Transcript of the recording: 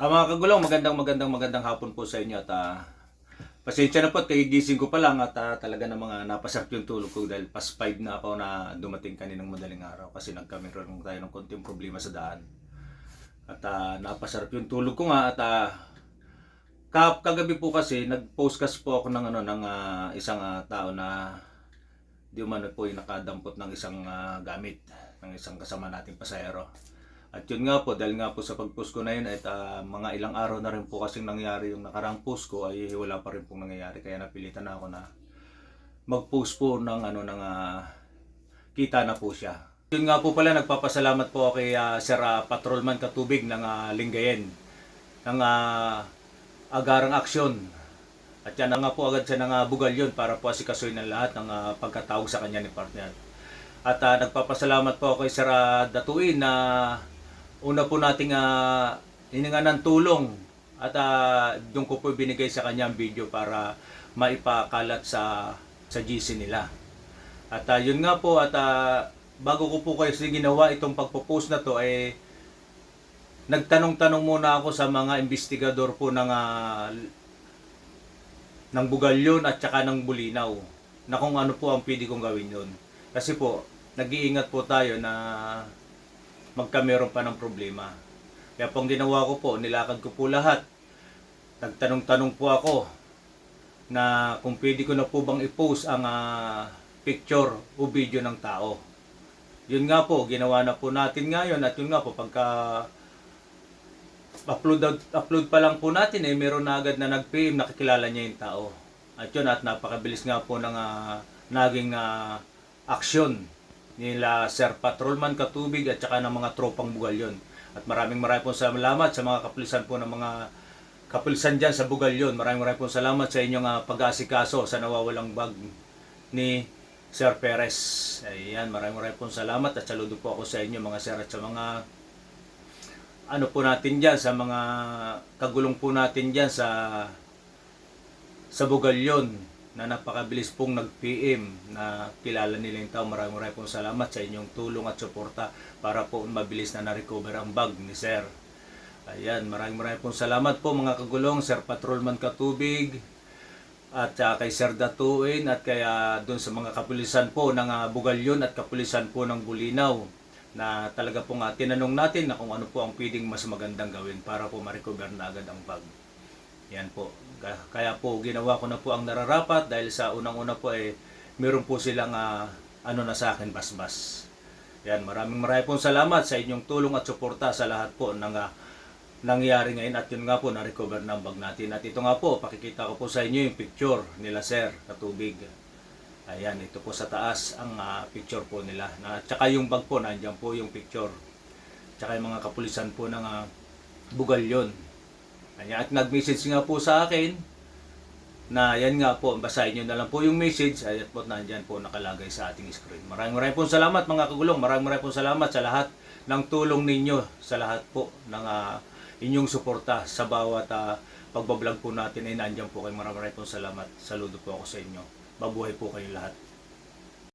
Ah, mga kagulong, magandang magandang magandang hapon po sa inyo at ah, pasensya na po at kagigising ko pa lang at ah, talaga na mga napasarap yung tulog ko dahil pas 5 na ako na dumating kaninang madaling araw kasi nagkameron tayo ng konting problema sa daan. At ah, napasarap yung tulog ko nga at ah, ka- kagabi po kasi nag-postcast po ako ng ano ng ah, isang ah, tao na di umano po yung nakadampot ng isang ah, gamit ng isang kasama nating pasahero. At yun nga po, dahil nga po sa pag-post ko na yun, at ah, mga ilang araw na rin po kasing nangyari yung nakarang post ko, ay wala pa rin pong nangyayari. Kaya napilitan na ako na mag-post po ng ano, ng ah, kita na po siya. Yun nga po pala, nagpapasalamat po kay ah, Sir ah, Patrolman Katubig ng ah, Lingayen, ng ah, agarang aksyon. At yan nga po agad siya ng ah, bugalyon para po asikasuhin ng lahat ng ah, pagkatawag sa kanya ni partner. At ah, nagpapasalamat po kay Sir ah, Datuin na una po nating uh, hininga ng tulong at uh, doon ko po binigay sa kanya ang video para maipakalat sa sa GC nila. At ah, yun nga po at ah, bago ko po kayo ginawa itong pagpo-post na to ay nagtanong-tanong muna ako sa mga investigador po ng ah, ng Bugalyon at saka ng Bulinaw na kung ano po ang pwede kong gawin yun. Kasi po, nag-iingat po tayo na magkameron pa ng problema. Kaya pong ginawa ko po, nilakad ko po lahat. Nagtanong-tanong po ako na kung pwede ko na po bang i-post ang ah, picture o video ng tao. Yun nga po, ginawa na po natin ngayon at yun nga po, pagka upload, upload pa lang po natin eh, meron na agad na nag-PM, nakikilala niya yung tao. At yun, at napakabilis nga po ng ah, naging ah, aksyon nila Sir Patrolman Katubig at saka ng mga tropang Bugalyon. At maraming maraming po salamat sa mga kapulisan po ng mga kapulisan dyan sa Bugalyon. Maraming maraming po salamat sa inyong ah, pag-aasikaso sa nawawalang bag ni Sir Perez. Ayan, maraming maraming po salamat at saludo po ako sa inyo mga sir at sa mga ano po natin dyan, sa mga kagulong po natin dyan sa sa Bugalyon na napakabilis pong nag-PM na kilala nila yung tao. Maraming maraming pong salamat sa inyong tulong at suporta para po mabilis na na-recover ang bag ni Sir. Ayan, maraming maraming pong salamat po mga kagulong, Sir Patrolman Katubig, at uh, kay Sir Datuin, at kaya doon sa mga kapulisan po ng uh, Bugalyon at kapulisan po ng Bulinaw na talaga po nga tinanong natin na kung ano po ang pwedeng mas magandang gawin para po ma-recover na agad ang bag. Yan po. Ka- Kaya po ginawa ko na po ang nararapat dahil sa unang-una po ay meron po silang ah, ano na sa akin basbas. Yan, maraming maraming pong salamat sa inyong tulong at suporta sa lahat po ng ah, nangyari ngayon at yun nga po na-recover na ang bag natin. At ito nga po, pakikita ko po sa inyo yung picture nila Sir Katubig. Ayan, ito po sa taas ang ah, picture po nila. Na, tsaka yung bag po, nandiyan po yung picture. Tsaka yung mga kapulisan po ng uh, Bugalyon. At nag-message nga po sa akin na yan nga po, basahin nyo na lang po yung message. Ayan po, nandyan po nakalagay sa ating screen. Maraming maraming po salamat mga kagulong. Maraming maraming po salamat sa lahat ng tulong ninyo. Sa lahat po ng ah, inyong suporta sa bawat uh, pagbablog po natin ay nandyan po kayo. Maraming maraming po salamat. Saludo po ako sa inyo. Mabuhay po kayo lahat.